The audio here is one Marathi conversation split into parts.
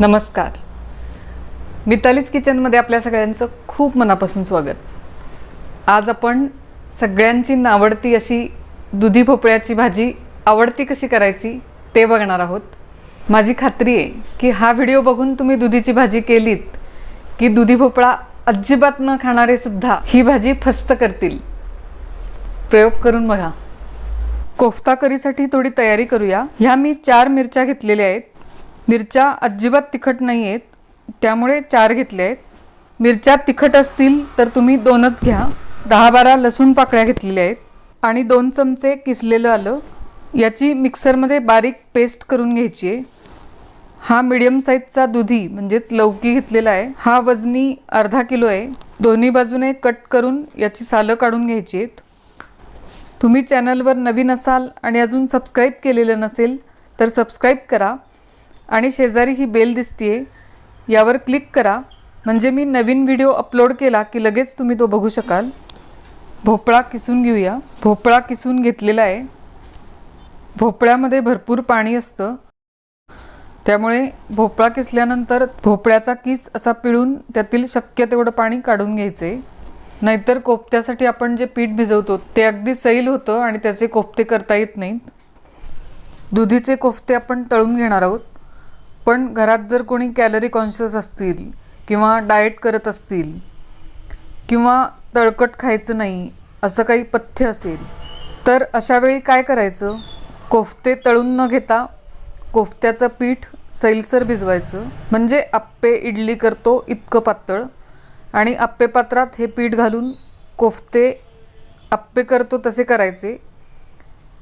नमस्कार. मितालीच किचनमध्ये आपल्या सगळ्यांचं खूप मनापासून स्वागत. आज आपण सगळ्यांची नावडती अशी दुधी भोपळ्याची भाजी आवडती कशी करायची ते बघणार आहोत. माझी खात्री आहे की हा व्हिडिओ बघून तुम्ही दुधीची भाजी केलीत की दुधी भोपळा अजिबात न खाणारे सुद्धा ही भाजी फस्त करतील. प्रयोग करून बघा. कोफ्ता करीसाठी थोडी तयारी करूया. ह्या मी चार मिरच्या घेतलेल्या आहेत. मिरच्या अजिबात तिखट नाही आहेत त्यामुळे चार घेतले आहेत. मिरच्या तिखट असतील तर तुम्ही दोनच घ्या. दहा बारा लसूण पाकळ्या घेतलेल्या आहेत. आणि दोन चमचे किसलेलं आलं. याची मिक्सरमध्ये बारीक पेस्ट करून घ्यायची आहे. हा मिडियम साईजचा दुधी म्हणजेच लौकी घेतलेला आहे. हा वजनी अर्धा किलो आहे. दोन्ही बाजूने कट करून याची सालं काढून घ्यायची आहेत. तुम्ही चॅनलवर नवीन असाल आणि अजून सबस्क्राईब केलेलं नसेल तर सबस्क्राईब करा. आणि शेजारी ही बेल दिसतीये यावर क्लिक करा. म्हणजे मी नवीन व्हिडिओ अपलोड केला की लगेच तुम्ही तो बघू शकाल. भोपळा किसून घेऊया. भोपळा किसून घेतलेला आहे. भोपळ्यामध्ये भरपूर पाणी असतं. त्यामुळे भोपळा किसल्यानंतर भोपळ्याचा किस असा पिळून त्यातील शक्य तेवढं पाणी काढून घ्यायचे. नाहीतर कोफ्त्यासाठी आपण जे पीठ भिजवतो ते अगदी सैल होतं आणि त्याचे कोफ्ते करता येत नाहीत. दुधीचे कोफ्ते आपण तळून घेणार आहोत. पण घरात जर कोणी कॅलरी कॉन्शियस असतील किंवा डाएट करत असतील किंवा तळकट खायचं नाही असं काही पथ्य असेल तर अशा वेळी काय करायचं? कोफ्ते तळून न घेता कोफ्त्याचं पीठ सैलसर भिजवायचं. म्हणजे आप्पे इडली करतो इतकं पातळ आणि आप्पे पात्रात हे पीठ घालून कोफ्ते आप्पे करतो तसे करायचे.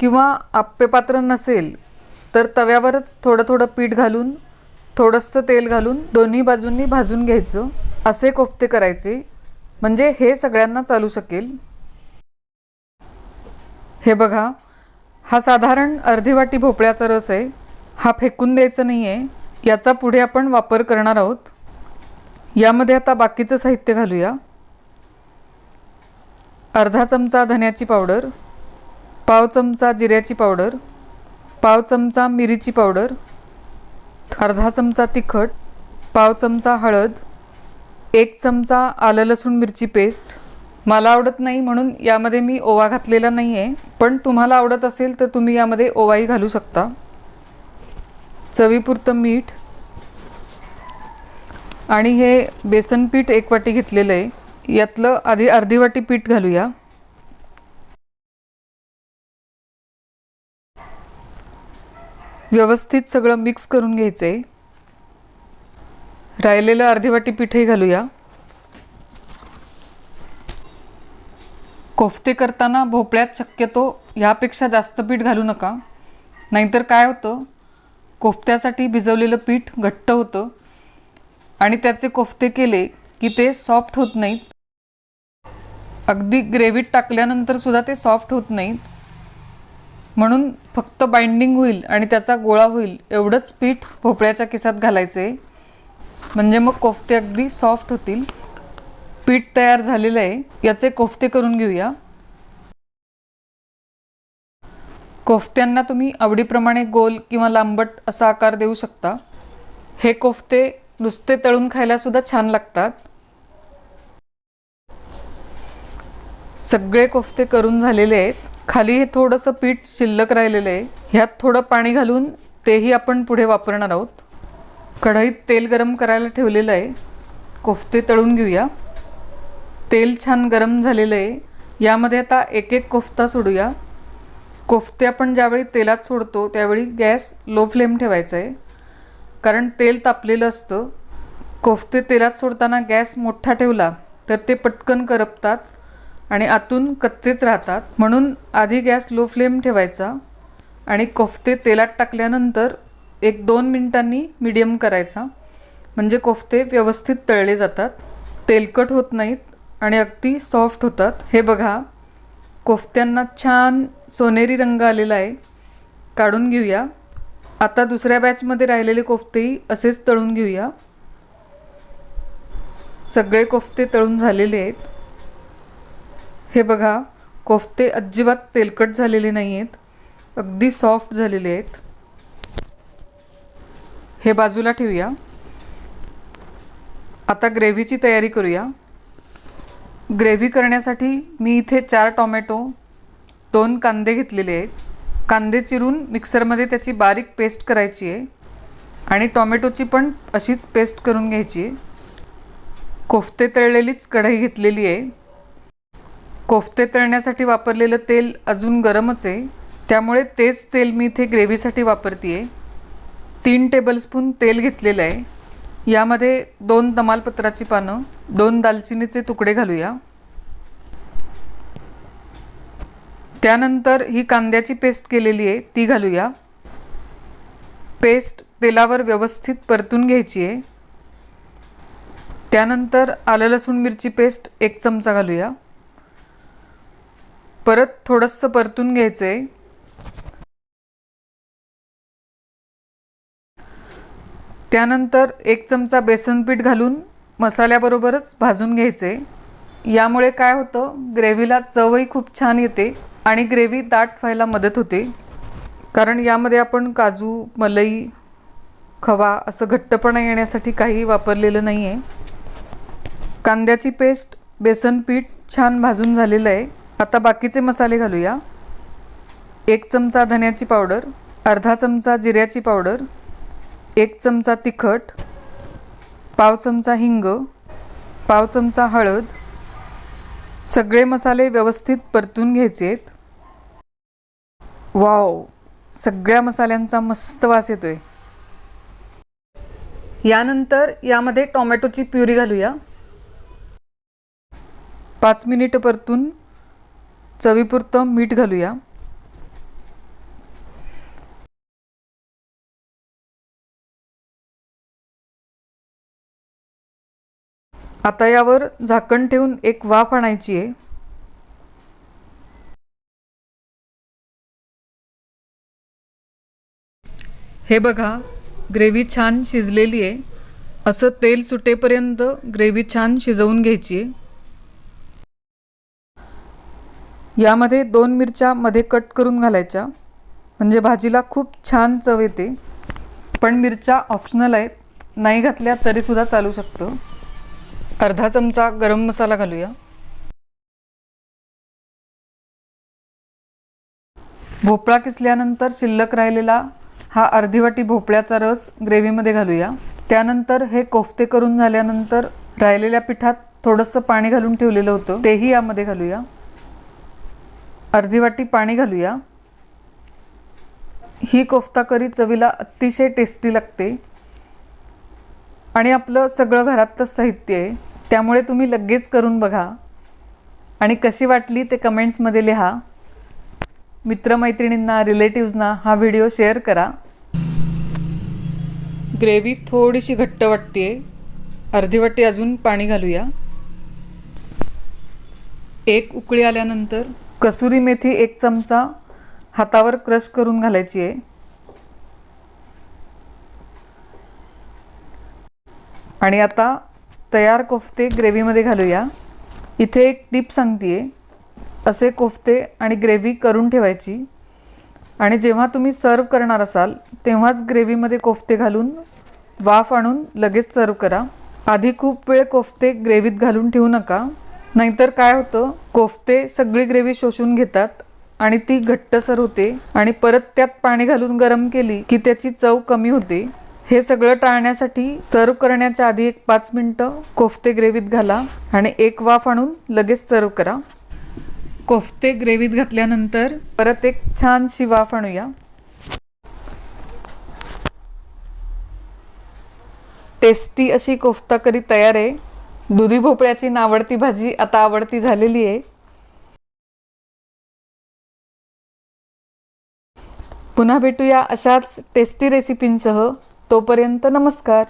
किंवा आप्पे पात्र नसेल तर तव्यावरच थोडं थोडं पीठ घालून थोडंसं तेल घालून दोन्ही बाजूंनी भाजून घ्यायचं. असे कोफ्ते करायचे. म्हणजे हे सगळ्यांना चालू शकेल. हे बघा. हा साधारण अर्धी वाटी भोपळ्याचा रस आहे. हा फेकून द्यायचा नाही आहे याचा पुढे आपण वापर करणार आहोत. यामध्ये आता बाकीचं साहित्य घालूया. अर्धा चमचा धन्याची पावडर. पाव चमचा जिऱ्याची पावडर. पाव चमचा मिरीची पावडर. अर्धा चमचा तिखट पाव चमचा हळद एक चमचा आलं लसूण मिरची पेस्ट. मला आवडत नाही म्हणून यामध्ये मी ओवा घातलेला नाही आहे पण तुम्हाला आवडत असेल तर तुम्ही यामध्ये ओवाही घालू शकता. चवीपुरतं मीठ आणि हे बेसन पीठ एक वाटी घेतलेलं आहे. यातलं आधी अर्धी वाटी पीठ घालूया. व्यवस्थित सगळं मिक्स करून घ्यायचं आहे राहिलेलं अर्धी वाटी पीठही घालूया. कोफ्ते करताना भोपळ्यात शक्यतो ह्यापेक्षा जास्त पीठ घालू नका. नाहीतर काय होतं? कोफ्त्यासाठी भिजवलेलं पीठ घट्ट होतं. आणि त्याचे कोफ्ते केले की ते सॉफ्ट होत नाहीत. अगदी ग्रेव्हीत टाकल्यानंतर सुद्धा ते सॉफ्ट होत नाहीत. म्हणून फक्त बाइंडिंग होईल आणि त्याचा गोळा होईल एवढंच पीठ भोपळ्याच्या किसात घालायचे म्हणजे मग कोफ्ते अगदी सॉफ्ट होतील. पीठ तयार झालेलं आहे. याचे कोफ्ते करून घेऊया. कोफ्त्यांना तुम्ही आवडीप्रमाणे गोल किंवा लांबट असा आकार देऊ शकता. हे कोफ्ते नुसते तळून खायलासुद्धा छान लागतात. सगळे कोफ्ते करून झालेले आहेत. खाली हे थोडंसं पीठ शिल्लक राहिलेलं आहे. ह्यात थोडं पाणी घालून तेही आपण पुढे वापरणार आहोत. कढईत तेल गरम करायला ठेवलेलं आहे. कोफ्ते तळून घेऊया. तेल छान गरम झालेलं आहे. यामध्ये आता एक एक कोफ्ता सोडूया. कोफ्ते आपण ज्यावेळी तेलात सोडतो त्यावेळी गॅस लो फ्लेम ठेवायचा आहे. कारण तेल तापलेलं असतं. कोफ्ते तेलात सोडताना गॅस मोठा ठेवला तर ते पटकन करपतात. आणि आतून कच्चेच राहतात. म्हणून आधी गॅस लो फ्लेम ठेवायचा आणि कोफ्ते तेलात टाकल्यानंतर एक दोन मिनटांनी मीडियम करायचा. म्हणजे कोफ्ते व्यवस्थित तळले जातात. तेलकट होत नाहीत आणि अगदी सॉफ्ट होतात. हे बघा कोफ्त्यांना छान सोनेरी रंग आलेला आहे. काढून घेऊया. आता दुसऱ्या बॅचमध्ये राहिलेले कोफ्तेही असेच तळून घेऊया. सगळे कोफ्ते तळून झालेले आहेत. हे बघा कोफ्ते अजिबात तेलकट झालेले नाही आहेत अगदी सॉफ्ट झालेले आहेत. हे बाजूला ठेवूया. आता ग्रेव्हीची तयारी करूया. ग्रेव्ही करण्यासाठी मी इथे चार टॉमॅटो दोन कांदे घेतलेले आहेत. कांदे चिरून मिक्सरमध्ये त्याची बारीक पेस्ट करायची आहे. आणि टॉमॅटोची पण अशीच पेस्ट करून घ्यायची आहे. कोफ्ते तळलेलीच कढई घेतलेली आहे. कोफ्ते तळण्यासाठी वापरलेलं तेल अजून गरमच आहे. त्यामुळे तेच तेल मी इथे ग्रेव्हीसाठी वापरते आहे तीन टेबलस्पून तेल घेतलेलं आहे. यामध्ये दोन तमालपत्राची पानं दोन दालचिनीचे तुकडे घालूया. त्यानंतर ही कांद्याची पेस्ट केलेली आहे ती घालूया. पेस्ट तेलावर व्यवस्थित परतून घ्यायची आहे. त्यानंतर आलं लसूण मिरची पेस्ट एक चमचा घालूया. परत थोडंसं परतून घ्यायचं आहे त्यानंतर एक चमचा बेसन पीठ घालून मसाल्याबरोबरच भाजून घ्यायचे यामुळे काय होतं ग्रेव्हीला चवही खूप छान येते आणि ग्रेव्ही दाट व्हायला मदत होते. कारण यामध्ये आपण काजू मलई खवा असं घट्टपणा येण्यासाठी काही वापरलेलं नाही आहे कांद्याची पेस्ट बेसन पीठ छान भाजून झालेलं आहे. आता बाकीचे मसाले घालूया. एक चमचा धन्याची पावडर अर्धा चमचा जिऱ्याची पावडर एक चमचा तिखट पाव चमचा हिंग पाव चमचा हळद. सगळे मसाले व्यवस्थित परतून घ्यायचे आहेत वाव! सगळ्या मसाल्यांचा मस्त वास येतो आहे यानंतर यामध्ये टोमॅटोची प्युरी घालूया. पाच मिनिट परतून चवीपुरतं मीठ घालूया. आता यावर झाकण ठेवून एक वाफ आणायची आहे. हे बघा ग्रेव्ही छान शिजलेली आहे. असं तेल सुटेपर्यंत ग्रेव्ही छान शिजवून घ्यायची आहे. यामध्ये दोन मिरच्या मध्ये कट करून घालायच्या. म्हणजे भाजीला खूप छान चव येते. पण मिरच्या ऑप्शनल आहेत. नाही घातल्या तरीसुद्धा चालू शकतं. अर्धा चमचा गरम मसाला घालूया. भोपळा किसल्यानंतर शिल्लक राहिलेला हा अर्धी वाटी भोपळ्याचा रस ग्रेव्हीमध्ये घालूया. त्यानंतर हे कोफ्ते करून झाल्यानंतर राहिलेल्या पिठात थोडंसं पाणी घालून ठेवलेलं होतं. तेही यामध्ये घालूया. अर्धी वाटी पाणी घालूया. ही कोफ्ता करी चवीला अतिशय टेस्टी लागते. आणि आपलं सगळं घरातलं साहित्य आहे. त्यामुळे तुम्ही लगेच करून बघा. आणि कशी वाटली ते कमेंट्समध्ये लिहा. मित्रमैत्रिणींना रिलेटिव्जना हा व्हिडिओ शेअर करा. ग्रेव्ही थोडीशी घट्ट वाटते अर्धी वाटी अजून पाणी घालूया. एक उकळी आल्यानंतर कसुरी मेथी एक चमचा हातावर क्रश करून घालायची आहे. आणि आता तयार कोफ्ते ग्रेव्हीमध्ये घालूया. इथे एक टिप सांगते आहे असे कोफ्ते आणि ग्रेव्ही करून ठेवायची. आणि जेव्हा तुम्ही सर्व करणार असाल तेव्हाच ग्रेव्हीमध्ये कोफ्ते घालून वाफ आणून लगेच सर्व करा. आधी खूप वेळ कोफ्ते ग्रेव्हीत घालून ठेवू नका. नाहीतर काय होतं? कोफ्ते सगळी ग्रेव्ही शोषून घेतात आणि ती घट्टसर होते आणि परत त्यात पाणी घालून गरम केली की त्याची चव कमी होते. हे सगळं टाळण्यासाठी सर्व करण्याच्या आधी एक पाच मिनटं कोफ्ते ग्रेव्हीत घाला आणि एक वाफ आणून लगेच सर्व करा. कोफ्ते ग्रेव्हीत घातल्यानंतर परत एक छानशी वाफ आणूया. टेस्टी अशी कोफ्ता करी तयार आहे. दुधी भोपळ्याची नावडती भाजी आता आवडती झालेली आहे. पुन्हा भेटूया अशाच टेस्टी रेसिपींसह तोपर्यंत नमस्कार.